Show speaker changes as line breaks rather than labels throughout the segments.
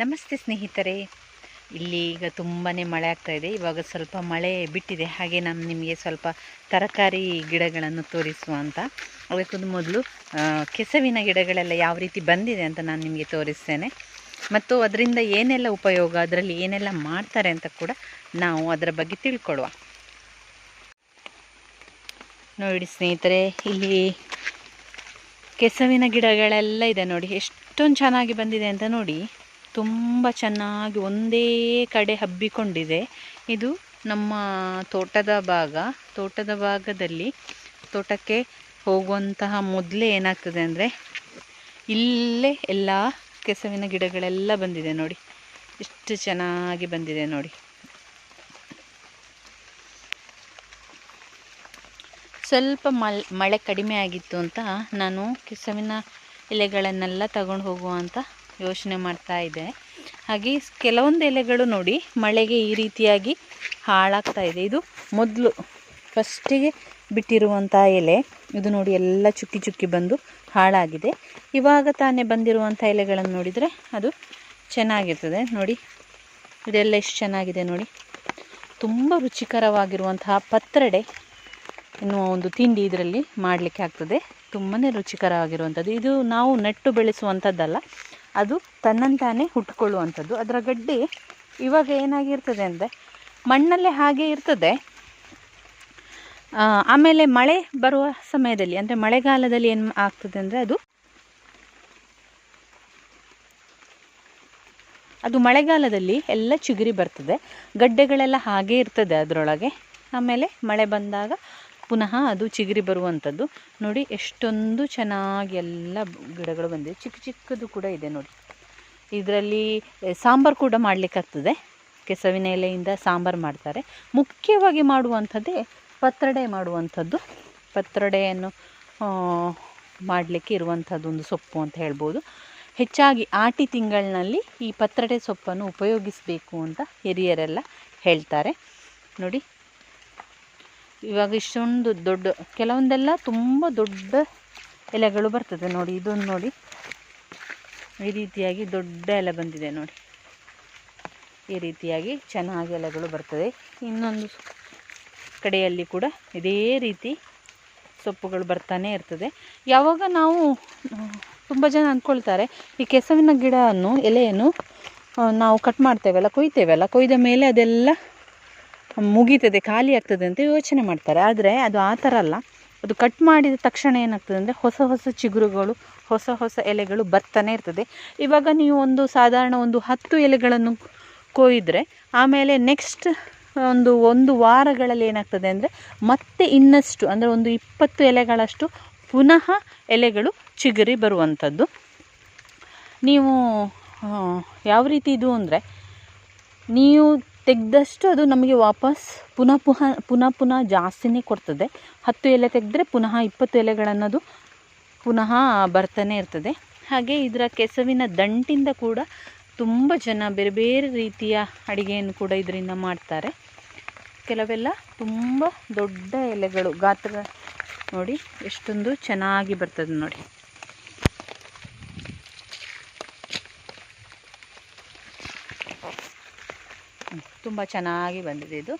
ನಮಸ್ತೆ ಸ್ನೇಹಿತರೆ. ಇಲ್ಲಿ ಈಗ ತುಂಬಾ ಮಳೆ ಆಗ್ತಾಯಿದೆ ಇವಾಗ ಸ್ವಲ್ಪ ಮಳೆ ಬಿಟ್ಟಿದೆ. ಹಾಗೆ ನಾನು ನಿಮಗೆ ಸ್ವಲ್ಪ ತರಕಾರಿ ಗಿಡಗಳನ್ನು ತೋರಿಸುವ ಅಂತ. ಅದಕ್ಕೊಂದು ಮೊದಲು ಕೆಸವಿನ ಗಿಡಗಳೆಲ್ಲ ಯಾವ ರೀತಿ ಬಂದಿದೆ ಅಂತ ನಾನು ನಿಮಗೆ ತೋರಿಸ್ತೇನೆ. ಮತ್ತು ಅದರಿಂದ ಏನೆಲ್ಲ ಉಪಯೋಗ, ಅದರಲ್ಲಿ ಏನೆಲ್ಲ ಮಾಡ್ತಾರೆ ಅಂತ ಕೂಡ ನಾವು ಅದರ ಬಗ್ಗೆ ತಿಳ್ಕೊಳ್ಳುವ. ನೋಡಿ ಸ್ನೇಹಿತರೆ, ಇಲ್ಲಿ ಕೆಸವಿನ ಗಿಡಗಳೆಲ್ಲ ಇದೆ ನೋಡಿ. ಎಷ್ಟೊಂದು ಚೆನ್ನಾಗಿ ಬಂದಿದೆ ಅಂತ ನೋಡಿ. ತುಂಬ ಚೆನ್ನಾಗಿ ಒಂದೇ ಕಡೆ ಹಬ್ಬಿಕೊಂಡಿದೆ. ಇದು ನಮ್ಮ ತೋಟದ ಭಾಗ. ತೋಟದ ಭಾಗದಲ್ಲಿ ತೋಟಕ್ಕೆ ಹೋಗುವಂತಹ ಮೊದಲೇ ಏನಾಗ್ತದೆ ಅಂದರೆ ಇಲ್ಲೇ ಎಲ್ಲ ಕೆಸವಿನ ಗಿಡಗಳೆಲ್ಲ ಬಂದಿದೆ ನೋಡಿ. ಎಷ್ಟು ಚೆನ್ನಾಗಿ ಬಂದಿದೆ ನೋಡಿ. ಸ್ವಲ್ಪ ಮಲ್, ಮಳೆ ಕಡಿಮೆ ಆಗಿತ್ತು ಅಂತ ನಾನು ಕೆಸವಿನ ಎಲೆಗಳನ್ನೆಲ್ಲ ತಗೊಂಡು ಹೋಗುವ ಅಂತ ಯೋಚನೆ ಮಾಡ್ತಾ ಇದೆ. ಹಾಗೆ ಕೆಲವೊಂದು ಎಲೆಗಳು ನೋಡಿ ಮಳೆಗೆ ಈ ರೀತಿಯಾಗಿ ಹಾಳಾಗ್ತಾ ಇದೆ. ಇದು ಮೊದಲು ಫಸ್ಟಿಗೆ ಬಿಟ್ಟಿರುವಂಥ ಎಲೆ. ಇದು ನೋಡಿ ಎಲ್ಲ ಚುಕ್ಕಿ ಚುಕ್ಕಿ ಬಂದು ಹಾಳಾಗಿದೆ. ಇವಾಗ ತಾನೇ ಬಂದಿರುವಂಥ ಎಲೆಗಳನ್ನು ನೋಡಿದರೆ ಅದು ಚೆನ್ನಾಗಿರ್ತದೆ. ನೋಡಿ, ಇದೆಲ್ಲ ಎಷ್ಟು ಚೆನ್ನಾಗಿದೆ ನೋಡಿ. ತುಂಬ ರುಚಿಕರವಾಗಿರುವಂತಹ ಪತ್ರಡೆ ಎನ್ನುವ ಒಂದು ತಿಂಡಿ ಇದರಲ್ಲಿ ಮಾಡಲಿಕ್ಕೆ ಆಗ್ತದೆ. ತುಂಬಾ ರುಚಿಕರವಾಗಿರುವಂಥದ್ದು. ಇದು ನಾವು ನೆಟ್ಟು ಬೆಳೆಸುವಂಥದ್ದಲ್ಲ. ಅದು ತನ್ನಂತಾನೇ ಹುಟ್ಕೊಳ್ಳುವಂಥದ್ದು. ಅದರ ಗಡ್ಡೆ ಇವಾಗ ಏನಾಗಿರ್ತದೆ ಅಂದರೆ ಮಣ್ಣಲ್ಲೇ ಹಾಗೆ ಇರ್ತದೆ. ಆಮೇಲೆ ಮಳೆ ಬರುವ ಸಮಯದಲ್ಲಿ, ಅಂದರೆ ಮಳೆಗಾಲದಲ್ಲಿ ಏನು ಆಗ್ತದೆ ಅಂದರೆ ಅದು ಅದು ಮಳೆಗಾಲದಲ್ಲಿ ಎಲ್ಲ ಚಿಗುರಿ ಬರ್ತದೆ. ಗಡ್ಡೆಗಳೆಲ್ಲ ಹಾಗೆ ಇರ್ತದೆ ಅದರೊಳಗೆ. ಆಮೇಲೆ ಮಳೆ ಬಂದಾಗ ಪುನಃ ಅದು ಚಿಗುರಿ ಬರುವಂಥದ್ದು. ನೋಡಿ, ಎಷ್ಟೊಂದು ಚೆನ್ನಾಗಿ ಎಲ್ಲ ಗಿಡಗಳು ಬಂದಿದೆ. ಚಿಕ್ಕ ಚಿಕ್ಕದು ಕೂಡ ಇದೆ ನೋಡಿ. ಇದರಲ್ಲಿ ಸಾಂಬಾರು ಕೂಡ ಮಾಡಲಿಕ್ಕಾಗ್ತದೆ. ಕೆಸವಿನ ಎಲೆಯಿಂದ ಸಾಂಬಾರು ಮಾಡ್ತಾರೆ. ಮುಖ್ಯವಾಗಿ ಮಾಡುವಂಥದ್ದೇ ಪತ್ರಡೆ ಮಾಡುವಂಥದ್ದು. ಪತ್ರಡೆಯನ್ನು ಮಾಡಲಿಕ್ಕೆ ಇರುವಂಥದ್ದೊಂದು ಸೊಪ್ಪು ಅಂತ ಹೇಳ್ಬೋದು. ಹೆಚ್ಚಾಗಿ ಆಟಿ ತಿಂಗಳಿನಲ್ಲಿ ಈ ಪತ್ರಡೆ ಸೊಪ್ಪನ್ನು ಉಪಯೋಗಿಸಬೇಕು ಅಂತ ಹಿರಿಯರೆಲ್ಲ ಹೇಳ್ತಾರೆ. ನೋಡಿ ಇವಾಗ ಇಷ್ಟೊಂದು ದೊಡ್ಡ, ಕೆಲವೊಂದೆಲ್ಲ ತುಂಬ ದೊಡ್ಡ ಎಲೆಗಳು ಬರ್ತದೆ ನೋಡಿ, ಇದೊಂದು ನೋಡಿ. ಈ ರೀತಿಯಾಗಿ ದೊಡ್ಡ ಎಲೆ ಬಂದಿದೆ ನೋಡಿ. ಈ ರೀತಿಯಾಗಿ ಚೆನ್ನಾಗಿ ಎಲೆಗಳು ಬರ್ತದೆ. ಇನ್ನೊಂದು ಕಡೆಯಲ್ಲಿ ಕೂಡ ಇದೇ ರೀತಿ ಸೊಪ್ಪುಗಳು ಬರ್ತಾನೆ ಇರ್ತದೆ. ಯಾವಾಗ ನಾವು, ತುಂಬ ಜನ ಅಂದ್ಕೊಳ್ತಾರೆ, ಈ ಕೆಸವಿನ ಗಿಡವನ್ನು ಎಲೆಯನ್ನು ನಾವು ಕಟ್ ಮಾಡ್ತೇವಲ್ಲ, ಕೊಯ್ತೇವಲ್ಲ, ಕೊಯ್ದ ಮೇಲೆ ಅದೆಲ್ಲ ಮುಗೀತದೆ, ಖಾಲಿ ಆಗ್ತದೆ ಅಂತ ಯೋಚನೆ ಮಾಡ್ತಾರೆ. ಆದರೆ ಅದು ಆ ಥರ ಅಲ್ಲ. ಅದು ಕಟ್ ಮಾಡಿದ ತಕ್ಷಣ ಏನಾಗ್ತದೆ ಅಂದರೆ ಹೊಸ ಹೊಸ ಚಿಗುರುಗಳು, ಹೊಸ ಹೊಸ ಎಲೆಗಳು ಬರ್ತಾನೆ ಇರ್ತದೆ. ಇವಾಗ ನೀವು ಒಂದು ಸಾಧಾರಣ ಒಂದು ಹತ್ತು ಎಲೆಗಳನ್ನು ಕೊಯ್ದರೆ, ಆಮೇಲೆ ನೆಕ್ಸ್ಟ್ ಒಂದು ಒಂದು ವಾರಗಳಲ್ಲಿ ಏನಾಗ್ತದೆ ಅಂದರೆ ಮತ್ತೆ ಇನ್ನಷ್ಟು, ಅಂದರೆ ಒಂದು ಇಪ್ಪತ್ತು ಎಲೆಗಳಷ್ಟು ಪುನಃ ಎಲೆಗಳು ಚಿಗುರಿ ಬರುವಂಥದ್ದು. ನೀವು ಯಾವ ರೀತಿ ಇದು ಅಂದರೆ, ನೀವು ತೆಗೆದಷ್ಟು ಅದು ನಮಗೆ ವಾಪಸ್ ಪುನಃ ಪುನಃ ಪುನಃ ಪುನಃ ಜಾಸ್ತಿನೇ ಕೊಡ್ತದೆ. ಹತ್ತು ಎಲೆ ತೆಗೆದ್ರೆ ಪುನಃ ಇಪ್ಪತ್ತು ಎಲೆಗಳನ್ನದು ಪುನಃ ಬರ್ತಾನೆ ಇರ್ತದೆ. ಹಾಗೆ ಇದರ ಕೆಸವಿನ ದಂಟಿಂದ ಕೂಡ ತುಂಬ ಜನ ಬೇರೆ ಬೇರೆ ರೀತಿಯ ಅಡಿಗೆಯನ್ನು ಕೂಡ ಇದರಿಂದ ಮಾಡ್ತಾರೆ. ಕೆಲವೆಲ್ಲ ತುಂಬ ದೊಡ್ಡ ಎಲೆಗಳು, ಗಾತ್ರ ನೋಡಿ ಎಷ್ಟೊಂದು ಚೆನ್ನಾಗಿ ಬರ್ತದೆ ನೋಡಿ. ತುಂಬ ಚೆನ್ನಾಗಿ ಬಂದಿದೆ ಇದು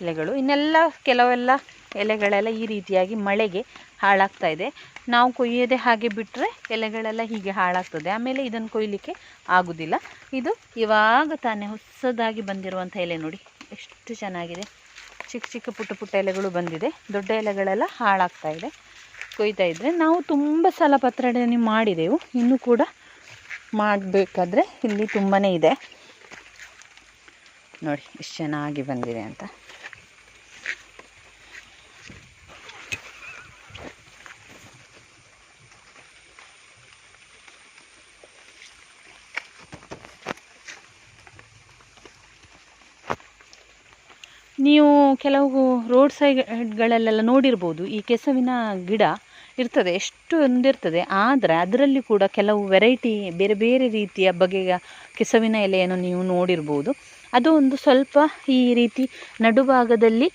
ಎಲೆಗಳು. ಇನ್ನೆಲ್ಲ ಕೆಲವೆಲ್ಲ ಎಲೆಗಳೆಲ್ಲ ಈ ರೀತಿಯಾಗಿ ಮಳೆಗೆ ಹಾಳಾಗ್ತಾ ಇದೆ. ನಾವು ಕೊಯ್ಯದೆ ಹಾಗೆ ಬಿಟ್ಟರೆ ಎಲೆಗಳೆಲ್ಲ ಹೀಗೆ ಹಾಳಾಗ್ತದೆ. ಆಮೇಲೆ ಇದನ್ನು ಕೊಯ್ಲಿಕ್ಕೆ ಆಗೋದಿಲ್ಲ. ಇದು ಇವಾಗ ತಾನೇ ಹೊಸದಾಗಿ ಬಂದಿರುವಂಥ ಎಲೆ ನೋಡಿ. ಎಷ್ಟು ಚೆನ್ನಾಗಿದೆ. ಚಿಕ್ಕ ಚಿಕ್ಕ ಪುಟ್ಟ ಪುಟ್ಟ ಎಲೆಗಳು ಬಂದಿದೆ. ದೊಡ್ಡ ಎಲೆಗಳೆಲ್ಲ ಹಾಳಾಗ್ತಾ ಇದೆ. ಕೊಯ್ತಾ ಇದ್ದರೆ ನಾವು ತುಂಬ ಸಲ ಪತ್ರಡಣೆ ಮಾಡಿದೆವು. ಇನ್ನೂ ಕೂಡ ಮಾಡಬೇಕಾದ್ರೆ ಇಲ್ಲಿ ತುಂಬಾ ಇದೆ. ನೋಡಿ ಎಷ್ಟು ಚೆನ್ನಾಗಿ ಬಂದಿದೆ ಅಂತ. ನೀವು ಕೆಲವು ರೋಡ್ ಸೈಡ್ಗಳಲ್ಲೆಲ್ಲ ನೋಡಿರ್ಬೋದು, ಈ ಕೆಸವಿನ ಗಿಡ ಇರ್ತದೆ, ಎಷ್ಟು ಒಂದಿರ್ತದೆ, ಆದರೆ ಅದರಲ್ಲಿ ಕೂಡ ಕೆಲವು ವೆರೈಟಿ ಬೇರೆ ಬೇರೆ ರೀತಿಯ ಬಗೆಯ ಕೆಸವಿನ ಎಲೆಯನ್ನು ನೀವು ನೋಡಿರ್ಬೋದು. ಅದು ಒಂದು ಸ್ವಲ್ಪ ಈ ರೀತಿ ನಡುಭಾಗದಲ್ಲಿ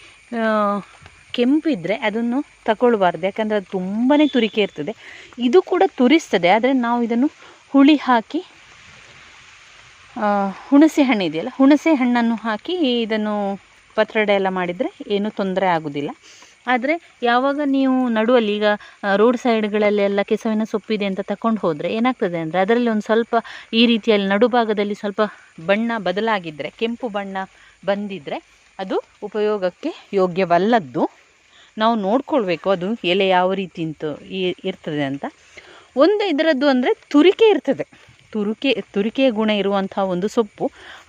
ಕೆಂಪಿದ್ದರೆ ಅದನ್ನು ತಗೊಳ್ಬಾರ್ದು. ಯಾಕಂದರೆ ಅದು ತುಂಬಾ ತುರಿಕೆ ಇರ್ತದೆ. ಇದು ಕೂಡ ತುರಿಸ್ತದೆ, ಆದರೆ ನಾವು ಇದನ್ನು ಹುಳಿ ಹಾಕಿ ಹುಣಸೆ ಹಣ್ಣು ಇದೆಯಲ್ಲ, ಹುಣಸೆ ಹಣ್ಣನ್ನು ಹಾಕಿ ಇದನ್ನು ಪತ್ರೊಡೆ ಎಲ್ಲ ಮಾಡಿದರೆ ಏನೂ ತೊಂದರೆ ಆಗೋದಿಲ್ಲ. ಆದರೆ ಯಾವಾಗ ನೀವು ನಡುವಲ್ಲಿ ಈಗ ರೋಡ್ ಸೈಡ್ಗಳಲ್ಲೆಲ್ಲ ಕೆಸವಿನ ಸೊಪ್ಪಿದೆ ಅಂತ ತಗೊಂಡು ಹೋದರೆ ಏನಾಗ್ತದೆ ಅಂದರೆ ಅದರಲ್ಲಿ ಒಂದು ಸ್ವಲ್ಪ ಈ ರೀತಿಯಲ್ಲಿ ನಡುಭಾಗದಲ್ಲಿ ಸ್ವಲ್ಪ ಬಣ್ಣ ಬದಲಾಗಿದ್ದರೆ ಕೆಂಪು ಬಣ್ಣ ಬಂದಿದ್ದರೆ ಅದು ಉಪಯೋಗಕ್ಕೆ ಯೋಗ್ಯವಲ್ಲದ್ದು. ನಾವು ನೋಡ್ಕೊಳ್ಬೇಕು ಅದು ಎಲೆ ಯಾವ ರೀತಿ ಇರ್ತದೆ ಅಂತ. ಒಂದು ಇದರದ್ದು ಅಂದರೆ ತುರಿಕೆ ಇರ್ತದೆ. ತುರಿಕೆ ತುರಿಕೆಯ ಗುಣ ಇರುವಂಥ ಒಂದು ಸೊಪ್ಪು.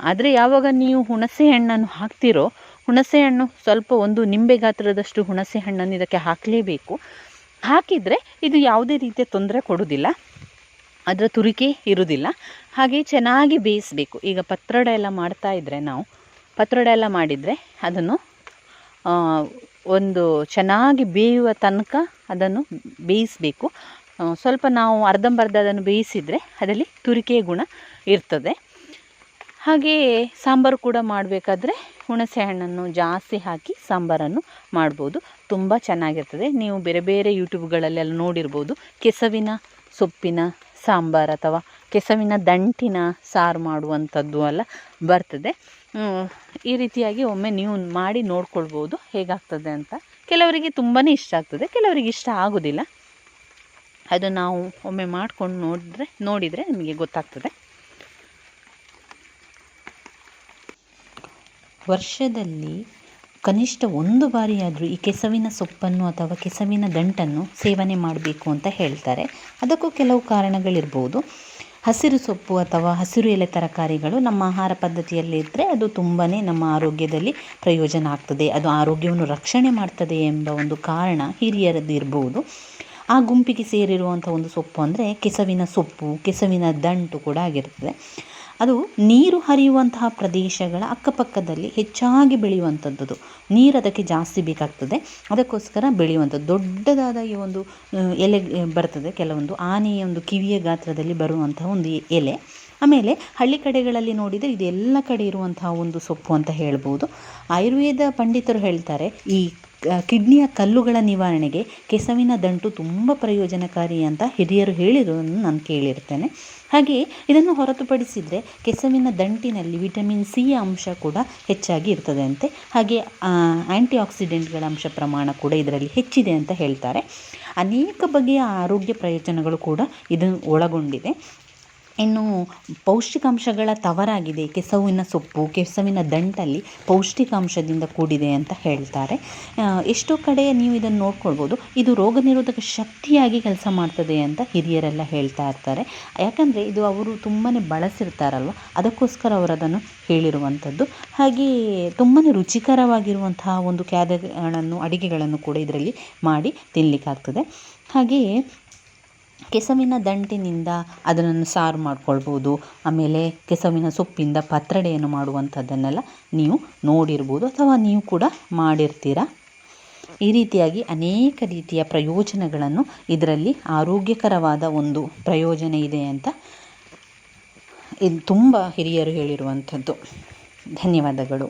ಆದರೆ ಯಾವಾಗ ನೀವು ಹುಣಸೆ ಹಣ್ಣನ್ನು ಹಾಕ್ತಿರೋ ಹುಣಸೆ ಹಣ್ಣು ಸ್ವಲ್ಪ ಒಂದು ನಿಂಬೆ ಗಾತ್ರದಷ್ಟು ಹುಣಸೆ ಹಣ್ಣನ್ನು ಇದಕ್ಕೆ ಹಾಕಲೇಬೇಕು. ಹಾಕಿದರೆ ಇದು ಯಾವುದೇ ರೀತಿಯ ತೊಂದರೆ ಕೊಡುವುದಿಲ್ಲ. ಅದರ ತುರಿಕೆ ಇರುವುದಿಲ್ಲ. ಹಾಗೆ ಚೆನ್ನಾಗಿ ಬೇಯಿಸಬೇಕು. ಈಗ ಪತ್ರೊಡೆ ಎಲ್ಲ ಮಾಡ್ತಾ ಇದ್ದರೆ ನಾವು, ಪತ್ರೊಡೆ ಎಲ್ಲ ಮಾಡಿದರೆ ಅದನ್ನು ಒಂದು ಚೆನ್ನಾಗಿ ಬೇಯುವ ತನಕ ಅದನ್ನು ಬೇಯಿಸಬೇಕು. ಸ್ವಲ್ಪ ನಾವು ಅರ್ಧಂಬರ್ಧ ಅದನ್ನು ಬೇಯಿಸಿದರೆ ಅದರಲ್ಲಿ ತುರಿಕೆಯ ಗುಣ ಇರ್ತದೆ. ಹಾಗೆಯೇ ಸಾಂಬಾರು ಕೂಡ ಮಾಡಬೇಕಾದ್ರೆ ಹುಣಸೆ ಹಣ್ಣನ್ನು ಜಾಸ್ತಿ ಹಾಕಿ ಸಾಂಬಾರನ್ನು ಮಾಡ್ಬೋದು. ತುಂಬ ಚೆನ್ನಾಗಿರ್ತದೆ. ನೀವು ಬೇರೆ ಬೇರೆ ಯೂಟ್ಯೂಬ್ಗಳಲ್ಲೆಲ್ಲ ನೋಡಿರ್ಬೋದು. ಕೆಸವಿನ ಸೊಪ್ಪಿನ ಸಾಂಬಾರು ಅಥವಾ ಕೆಸವಿನ ದಂಟಿನ ಸಾರು ಮಾಡುವಂಥದ್ದು ಎಲ್ಲ ಬರ್ತದೆ. ಈ ರೀತಿಯಾಗಿ ಒಮ್ಮೆ ನೀವು ಮಾಡಿ ನೋಡ್ಕೊಳ್ಬೋದು. ಹೇಗಾಗ್ತದೆ ಅಂತ ಕೆಲವರಿಗೆ ತುಂಬಾ ಇಷ್ಟ ಆಗ್ತದೆ. ಕೆಲವರಿಗೆ ಇಷ್ಟ ಆಗೋದಿಲ್ಲ. ಅದು ನಾವು ಒಮ್ಮೆ ಮಾಡ್ಕೊಂಡು ನೋಡಿದ್ರೆ, ನೋಡಿದರೆ ನಿಮಗೆ ಗೊತ್ತಾಗ್ತದೆ. ವರ್ಷದಲ್ಲಿ ಕನಿಷ್ಠ ಒಂದು ಬಾರಿಯಾದರೂ ಈ ಕೆಸವಿನ ಸೊಪ್ಪನ್ನು ಅಥವಾ ಕೆಸವಿನ ದಂಟನ್ನು ಸೇವನೆ ಮಾಡಬೇಕು ಅಂತ ಹೇಳ್ತಾರೆ. ಅದಕ್ಕೂ ಕೆಲವು ಕಾರಣಗಳಿರ್ಬೋದು. ಹಸಿರು ಸೊಪ್ಪು ಅಥವಾ ಹಸಿರು ಎಲೆ ತರಕಾರಿಗಳು ನಮ್ಮ ಆಹಾರ ಪದ್ಧತಿಯಲ್ಲಿದ್ದರೆ ಅದು ತುಂಬಾ ನಮ್ಮ ಆರೋಗ್ಯದಲ್ಲಿ ಪ್ರಯೋಜನ ಆಗ್ತದೆ. ಅದು ಆರೋಗ್ಯವನ್ನು ರಕ್ಷಣೆ ಮಾಡ್ತದೆ ಎಂಬ ಒಂದು ಕಾರಣ ಹಿರಿಯರದ್ದು ಇರ್ಬೋದು. ಆ ಗುಂಪಿಗೆ ಸೇರಿರುವಂಥ ಒಂದು ಸೊಪ್ಪು ಅಂದರೆ ಕೆಸವಿನ ಸೊಪ್ಪು, ಕೆಸವಿನ ದಂಟು ಕೂಡ ಆಗಿರ್ತದೆ. ಅದು ನೀರು ಹರಿಯುವಂತಹ ಪ್ರದೇಶಗಳ ಅಕ್ಕಪಕ್ಕದಲ್ಲಿ ಹೆಚ್ಚಾಗಿ ಬೆಳೆಯುವಂಥದ್ದು. ನೀರು ಅದಕ್ಕೆ ಜಾಸ್ತಿ ಬೇಕಾಗ್ತದೆ. ಅದಕ್ಕೋಸ್ಕರ ಬೆಳೆಯುವಂಥದ್ದು. ದೊಡ್ಡದಾದ ಈ ಒಂದು ಎಲೆ ಬರ್ತದೆ. ಕೆಲವೊಂದು ಆನೆಯ ಒಂದು ಕಿವಿಯ ಗಾತ್ರದಲ್ಲಿ ಬರುವಂತಹ ಒಂದು ಎಲೆ. ಆಮೇಲೆ ಹಳ್ಳಿ ಕಡೆಗಳಲ್ಲಿ ನೋಡಿದರೆ ಇದೆಲ್ಲ ಕಡೆ ಇರುವಂತಹ ಒಂದು ಸೊಪ್ಪು ಅಂತ ಹೇಳ್ಬೋದು. ಆಯುರ್ವೇದ ಪಂಡಿತರು ಹೇಳ್ತಾರೆ, ಈ ಕಿಡ್ನಿಯ ಕಲ್ಲುಗಳ ನಿವಾರಣೆಗೆ ಕೆಸವಿನ ದಂಟು ತುಂಬ ಪ್ರಯೋಜನಕಾರಿ ಅಂತ ಹಿರಿಯರು ಹೇಳಿರೋದನ್ನು ನಾನು ಕೇಳಿರ್ತೇನೆ. ಹಾಗೆಯೇ ಇದನ್ನು ಹೊರತುಪಡಿಸಿದರೆ ಕೆಸವಿನ ದಂಟಿನಲ್ಲಿ ವಿಟಮಿನ್ ಸಿ ಅಂಶ ಕೂಡ ಹೆಚ್ಚಾಗಿ ಇರ್ತದೆ ಅಂತೆ ಹಾಗೆ ಆ್ಯಂಟಿ ಆಕ್ಸಿಡೆಂಟ್ಗಳ ಅಂಶ ಪ್ರಮಾಣ ಕೂಡ ಇದರಲ್ಲಿ ಹೆಚ್ಚಿದೆ ಅಂತ ಹೇಳ್ತಾರೆ. ಅನೇಕ ಬಗೆಯ ಆರೋಗ್ಯ ಪ್ರಯೋಜನಗಳು ಕೂಡ ಇದನ್ನು ಒಳಗೊಂಡಿದೆ. ಇನ್ನು ಪೌಷ್ಟಿಕಾಂಶಗಳ ತವರಾಗಿದೆ. ಕೆಸವಿನ ಸೊಪ್ಪು, ಕೆಸವಿನ ದಂಟಲ್ಲಿ ಪೌಷ್ಟಿಕಾಂಶದಿಂದ ಕೂಡಿದೆ ಅಂತ ಹೇಳ್ತಾರೆ. ಎಷ್ಟೋ ಕಡೆ ನೀವು ಇದನ್ನು ನೋಡ್ಕೊಳ್ಬೋದು. ಇದು ರೋಗ ನಿರೋಧಕ ಶಕ್ತಿಯಾಗಿ ಕೆಲಸ ಮಾಡ್ತದೆ ಅಂತ ಹಿರಿಯರೆಲ್ಲ ಹೇಳ್ತಾ ಇರ್ತಾರೆ. ಯಾಕಂದರೆ ಇದು ಅವರು ತುಂಬಾ ಬಳಸಿರ್ತಾರಲ್ವ? ಅದಕ್ಕೋಸ್ಕರ ಅವರು ಅದನ್ನು ಹೇಳಿರುವಂಥದ್ದು. ಹಾಗೆಯೇ ತುಂಬಾ ರುಚಿಕರವಾಗಿರುವಂತಹ ಒಂದು ಖಾದ್ಯಗಳನ್ನು ಅಡಿಗೆಗಳನ್ನು ಕೂಡ ಇದರಲ್ಲಿ ಮಾಡಿ ತಿನ್ನಲಿಕ್ಕಾಗ್ತದೆ ಹಾಗೆಯೇ ಕೆಸವಿನ ದಂಟಿನಿಂದ ಅದನ್ನು ಸಾರು ಮಾಡ್ಕೊಳ್ಬೋದು. ಆಮೇಲೆ ಕೆಸವಿನ ಸೊಪ್ಪಿಂದ ಪತ್ರೊಡೆಯನ್ನು ಮಾಡುವಂಥದ್ದನ್ನೆಲ್ಲ ನೀವು ನೋಡಿರ್ಬೋದು ಅಥವಾ ನೀವು ಕೂಡ ಮಾಡಿರ್ತೀರ? ಈ ರೀತಿಯಾಗಿ ಅನೇಕ ರೀತಿಯ ಪ್ರಯೋಜನಗಳನ್ನು ಇದರಲ್ಲಿ ಆರೋಗ್ಯಕರವಾದ ಒಂದು ಪ್ರಯೋಜನ ಇದೆ ಅಂತ ಇದು ತುಂಬ ಹಿರಿಯರು ಹೇಳಿರುವಂಥದ್ದು. ಧನ್ಯವಾದಗಳು.